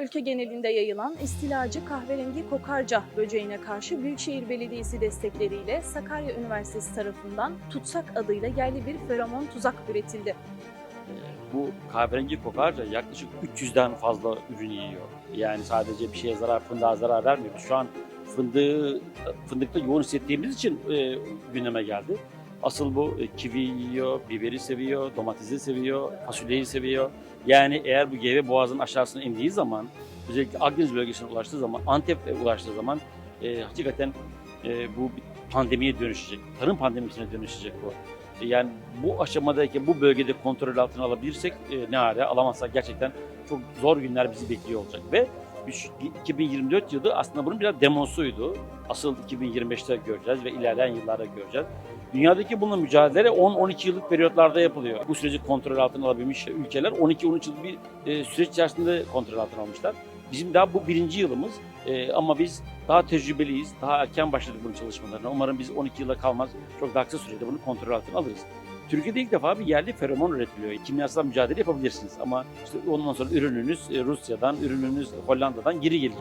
ülke genelinde yayılan istilacı kahverengi kokarca böceğine karşı Büyükşehir Belediyesi destekleriyle Sakarya Üniversitesi tarafından tutsak adıyla yerli bir feromon tuzak üretildi. Bu kahverengi kokarca yaklaşık 300'den fazla ürün yiyor. Yani sadece bir şeye zarar, fındığa zarar vermiyor. Şu an fındığı, fındıkta yoğun hissettiğimiz için e, gündeme geldi. Asıl bu e, kivi yiyor, biberi seviyor, domatesi seviyor, fasulyeyi seviyor. Yani eğer bu geri boğazın aşağısına indiği zaman, özellikle Akdeniz bölgesine ulaştığı zaman, Antep'e ulaştığı zaman e, hakikaten e, bu pandemiye dönüşecek. Tarım pandemisine dönüşecek bu. E, Yani bu aşamadayken bu bölgede kontrol altına alabilirsek e, ne hale alamazsak gerçekten çok zor günler bizi bekliyor olacak. Ve 2024 yılı aslında bunun biraz demosuydu. Asıl 2025'te göreceğiz ve ilerleyen yıllarda göreceğiz. Dünyadaki bununla mücadele 10-12 yıllık periyotlarda yapılıyor. Bu süreci kontrol altına alabilmiş ülkeler 12-13 yıllık bir e, süreç içerisinde kontrol altına almışlar. Bizim daha bu birinci yılımız E, ama biz daha tecrübeliyiz, daha erken başladık bunun çalışmalarına. Umarım biz 12 yıla kalmaz, çok daha kısa sürede bunu kontrol altına alırız. Türkiye'de ilk defa bir yerli feromon üretiliyor. Kimyasal mücadele yapabilirsiniz ama işte ondan sonra ürününüz e, Rusya'dan, ürününüz Hollanda'dan geri gelir.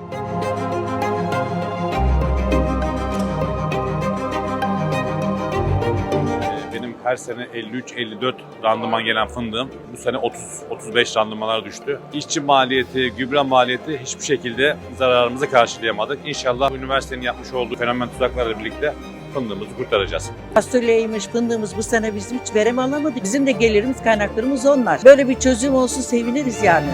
Her sene 53-54 randıman gelen fındığım bu sene 30-35 randımanlar düştü. İşçi maliyeti, gübre maliyeti hiçbir şekilde zararımızı karşılayamadık. İnşallah üniversitenin yapmış olduğu fenomen tuzaklarla birlikte fındığımızı kurtaracağız. Fasulyeymiş, fındığımız bu sene bizim hiç verem alamadık. Bizim de gelirimiz, kaynaklarımız onlar. Böyle bir çözüm olsun seviniriz yani.